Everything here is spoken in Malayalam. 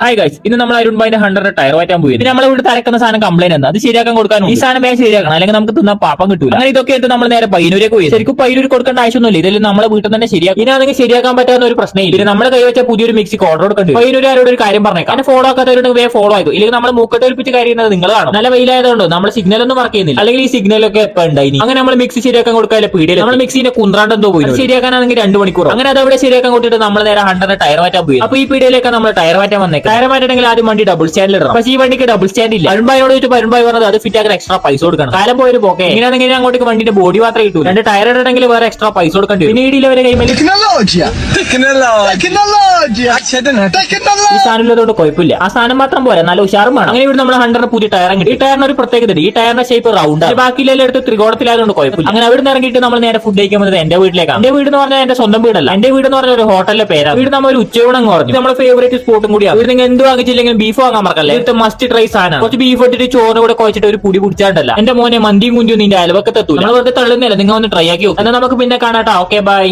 ഹായ് ഗൈസ് ഇന്ന് നമ്മൾ അരുൺ ബൈന്റെ ഹൺഡ്രഡ് ടയർ മാറ്റാൻ പോയി നമ്മൾ ഇവിടെ തരക്കുന്ന സാധനം കംപ്ലൈന്റ് എന്താ? അത് ശരിയാക്കാൻ കൊടുക്കാനും ഈ സാധനം വേഗം ശരിയാക്കണം. അല്ലെങ്കിൽ നമുക്ക് തിന്നാൻ പാപ്പം കിട്ടൂല. അങ്ങനെ ഇതൊക്കെ എടുത്ത് നമ്മൾ നേരെ പയ്യനൂരേക്ക് പോയി. ശരിക്കും പയ്യനൂർ കൊടുക്കേണ്ട ആവശ്യമൊന്നുമില്ല. ഇതിൽ നമ്മളെ വീട്ടിൽ തന്നെ ശരിയാക്കും. ഇനി അതെങ്കിൽ ശരിയാക്കാൻ പറ്റാവുന്ന ഒരു പ്രശ്നമില്ല പിന്നെ കൈ കൈവച്ച പുതിയൊരു മിക്സിക്ക് ഓർഡർ കൊടുക്കുന്നുണ്ട് ആരോട് ഒരു കാര്യം പറഞ്ഞേക്കാം. അങ്ങനെ ഫോളോ ആക്കാത്തവരുടെ വേഗം ഫോളോ ആക്കും ഇല്ലെങ്കിൽ നമ്മൾ മൂക്കട്ട് ഒലിപ്പിച്ച് കാര്യന്നത് നിങ്ങൾ കാണും. നല്ല വെയിലായതുകൊണ്ട് നമ്മൾ സിഗ്നൽ ഒന്നും വർക്ക് ചെയ്യുന്നില്ല. അല്ലെങ്കിൽ ഈ സിഗ്നലൊക്കെ ഇപ്പൊ ഉണ്ടായി അങ്ങനെ നമ്മൾ മിക്സി ശരിയാക്കാൻ കൊടുക്കാതെ പീടിയ നമ്മൾ മിക്സിന്റെ കുന്ത്രാണ്ട് എന്തോ പോയി. ശരിയാക്കാനാണെങ്കിൽ രണ്ട് മണിക്കൂർ അങ്ങനെ അത് അവിടെ ശരിയാക്കാൻ കൊടുത്തിട്ട് നമ്മൾ നേരെ ഹൺഡ്രഡ് ടയർ മാറ്റാൻ പോയി. അപ്പൊ ഈ പീടിയിലേക്ക് നമ്മൾ ടയർ മാറ്റാൻ വന്നേക്കാം. ടയർ മാറ്റണമെങ്കിൽ ആദ്യം വണ്ടി ഡബിൾ സ്റ്റാൻഡിൽ ഇടണം. പക്ഷേ ഈ വണ്ടിക്ക് ഡബിൾ സ്റ്റാൻഡ് ഇല്ല. അരുൺഭായിനോട് ചോദിച്ചു അരുൺഭായി പറഞ്ഞത് അത് ഫിറ്റ് ആക്കാൻ എക്സ്ട്രാ പൈസ കൊടുക്കണം. കാലം പോയൊരു പോക്കെ. ഇങ്ങനെയാണെങ്കിൽ അങ്ങോട്ടേക്ക് വണ്ടിന്റെ ബോഡി മാത്രമേ കിട്ടൂ രണ്ട് ടയർ ഇടണമെങ്കിൽ വേറെ എക്സ്ട്രാ പൈസ കൊടുക്കേണ്ടി വരും. പിന്നീട് ഇടിയിലെ വരെ കൈമേൽ! ഈ സാധനം സാധനമില്ലാത്തോണ്ട് കുഴപ്പമില്ല. ആ സാധനം മാത്രം പോരാ. നല്ല ഉഷാറും വേണം. അങ്ങനെ ഇവിടെ നമ്മൾ ഹൺഡ്രഡ് പുതിയ ടയർ കിട്ടി. ഈ ടയറിന് ഒരു പ്രത്യേകത ഈ ടയറിന്റെ ഷേപ്പ് റൗണ്ട് ബാക്കിയിലെല്ലാം എടുത്ത് ത്രികോണത്തിലായതുകൊണ്ട് കുഴപ്പമില്ല. അങ്ങനെ അവിടെ നിന്ന് ഇറങ്ങിയിട്ട് നമ്മൾ നേരെ ഫുഡ് കഴിക്കാൻ വന്നത് എന്റെ വീട്ടിലേക്കാണ്. എന്റെ വീട് എന്ന് പറഞ്ഞാൽ എന്റെ സ്വന്തം വീടല്ല. എന്റെ വീട് എന്ന് പറഞ്ഞാൽ ഒരു ഹോട്ടലിലെ പേരാണ്. വീട് നമ്മൾ ഒരു ഉച്ചയോടെ പറഞ്ഞു നമ്മുടെ ഫേവറേറ്റ് സ്പോട്ടും കൂടിയാണ്. ഇവിടെ നിങ്ങൾ എന്ത് വാങ്ങിച്ചില്ലെങ്കിലും ബീഫ് വാങ്ങാൻ മറക്കല്ലേ? ഇത് മസ്റ്റ് ട്രൈ സാധനം കുറച്ച് ബീഫ് ഇട്ടിട്ട് ചോറിന് കൂടെ കുഴച്ചിട്ട് ഒരു പുടി പിടിച്ചാണ്ടല്ല എന്റെ മോനെ മന്തിയും കുഞ്ചും നിന്റെ അലവക്കത്തെത്തൂ നമ്മൾ വെറുതെ തള്ളുന്നില്ല നിങ്ങൾ ഒന്ന് ട്രൈ ആക്കി നോക്കും. എന്നാൽ നമുക്ക് പിന്നെ കാണാട്ടോ ഓക്കെ ബൈ